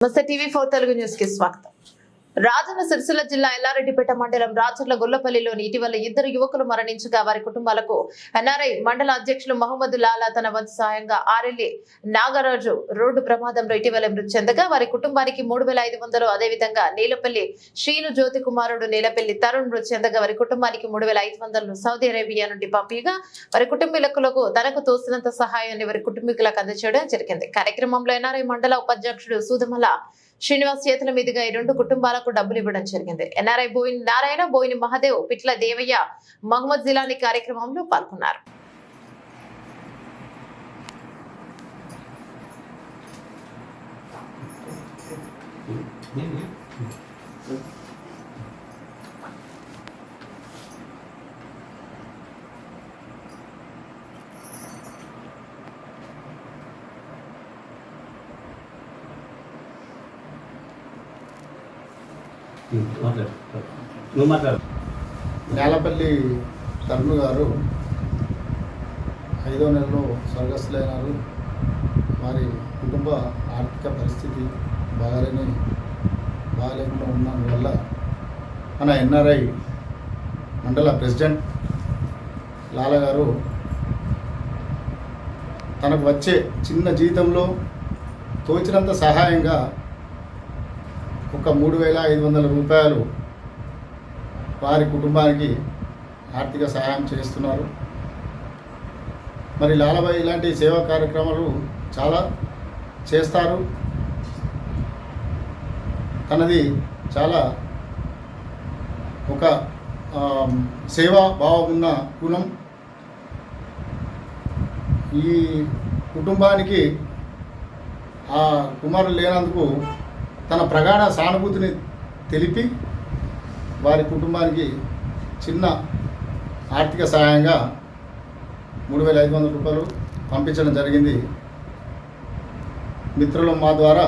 నమస్తే TV four Telugu news కి స్వాగతం రాజన్న సిరిసిల్ల జిల్లా ఎల్లారెడ్డిపేట మండలం రాచర్ల గొల్లపల్లిలోని ఇటీవల ఇద్దరు యువకులు మరణించగా వారి కుటుంబాలకు ఎన్ఆర్ఐ మండల అధ్యక్షులు మహమ్మద్ లాలా తన వంతు సాయంగా ఆర్ఎల్ఏ నాగరాజు రోడ్డు ప్రమాదంలో ఇటీవల మృతి చెందగా వారి కుటుంబానికి మూడు వేల ఐదు వందలు అదేవిధంగా నీలపల్లి శ్రీను జ్యోతి కుమారుడు నీలపల్లి తరుణ్ మృతి చెందగా వారి కుటుంబానికి మూడు వేల ఐదు వందలను సౌదీ అరేబియా నుండి పంపిగా వారి కుటుంబీకులకు తనకు తోసినంత సహాయాన్ని వారి కుటుంబీకులకు అందజేయడం జరిగింది. కార్యక్రమంలో ఎన్ఆర్ఐ మండల ఉపాధ్యక్షుడు సూదమల శ్రీనివాస్ చేతుల మీదుగా ఈ రెండు కుటుంబాలకు డబ్బులు ఇవ్వడం జరిగింది. ఎన్ఆర్ఐ బోయిన్ నారాయణ బోయిని మహదేవ్ పిట్ల దేవయ్య మహమ్మద్ జిలాని కార్యక్రమంలో పాల్గొన్నారు. మాట్లాడు. నువ్వు మాట్లాడు. నేలపల్లి తరుణ్ గారు ఐదో నెలలో స్వర్గస్థులైనారు. వారి కుటుంబ ఆర్థిక పరిస్థితి బాగాలేని బాగాలేకుండా ఉన్నందు వల్ల మన ఎన్ఆర్ఐ మండల ప్రెసిడెంట్ లాల గారు తనకు వచ్చే చిన్న జీతంలో తోచినంత సహాయంగా ఒక మూడు వేల ఐదు వందల రూపాయలు వారి కుటుంబానికి ఆర్థిక సహాయం చేస్తున్నారు. మరి లాలబాయి ఇలాంటి సేవా కార్యక్రమాలు చాలా చేస్తారు. తనది చాలా ఒక సేవా భావం ఉన్న గుణం. ఈ కుటుంబానికి ఆ కుమారులు లేనందుకు తన ప్రగాఢ సానుభూతిని తెలిపి వారి కుటుంబానికి చిన్న ఆర్థిక సహాయంగా మూడు వేల ఐదు వందల రూపాయలు పంపించడం జరిగింది. మిత్రులు మా ద్వారా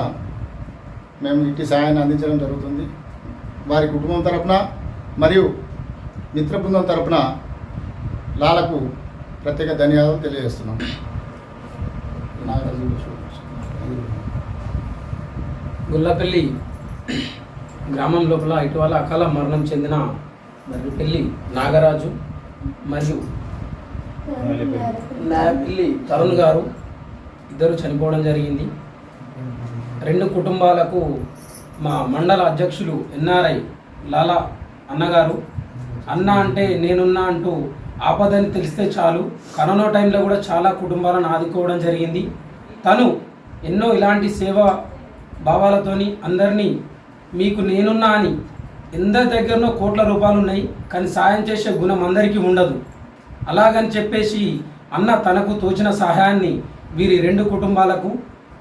మేము ఇంటి సహాయాన్ని అందించడం జరుగుతుంది. వారి కుటుంబం తరపున మరియు మిత్ర బృందం తరపున లాలకు ప్రత్యేక ధన్యవాదాలు తెలియజేస్తున్నాం. నాగరాజు గుల్లపల్లి గ్రామం లోపల ఇటీవల అకాల మరణం చెందిన మర్రిపల్లి నాగరాజు మరియు నాయపల్లి తరుణ్ గారు ఇద్దరు చనిపోవడం జరిగింది. రెండు కుటుంబాలకు మా మండల అధ్యక్షులు ఎన్ఆర్ఐ లాలా అన్నగారు అన్న అంటే నేనున్నా అంటూ ఆపదని తెలిస్తే చాలు. కరోనా టైంలో కూడా చాలా కుటుంబాలను ఆదుకోవడం జరిగింది. తను ఎన్నో ఇలాంటి సేవా భావాలతోని అందరినీ మీకు నేనున్నా అని ఎందరి దగ్గరనో కోట్ల రూపాయలు ఉన్నాయి కానీ సాయం చేసే గుణం అందరికీ ఉండదు. అలాగని చెప్పేసి అన్న తనకు తోచిన సహాయాన్ని వీరి రెండు కుటుంబాలకు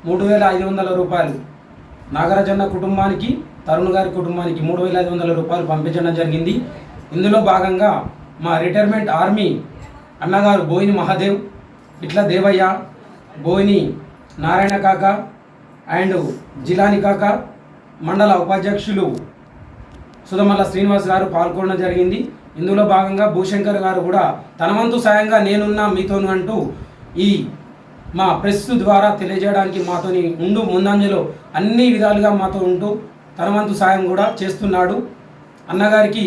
మూడు వేల ఐదు వందల రూపాయలు నాగరాజన్న కుటుంబానికి తరుణ్ గారి కుటుంబానికి మూడు వేల ఐదు వందల రూపాయలు పంపించడం జరిగింది. ఇందులో భాగంగా మా రిటైర్మెంట్ ఆర్మీ అన్నగారు బోయిని మహాదేవ్ ఇట్లా దేవయ్య బోయిని నారాయణ కాక అండ్ జిలాని కాక మండల ఉపాధ్యక్షులు సుధమల్ల శ్రీనివాస్ గారు పాల్గొనడం జరిగింది. ఇందులో భాగంగా భూశంకర్ గారు కూడా తన వంతు సాయంగా నేనున్నా మీతోను అంటూ ఈ మా ప్రెస్ ద్వారా తెలియజేయడానికి మాతోని ఉండు ముందంజలో అన్ని విధాలుగా మాతో ఉంటూ తన వంతు సాయం కూడా చేస్తున్నాడు. అన్నగారికి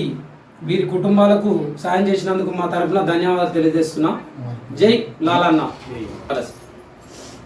వీరి కుటుంబాలకు సాయం చేసినందుకు మా తరఫున ధన్యవాదాలు తెలియజేస్తున్నా. జై లాలన్న.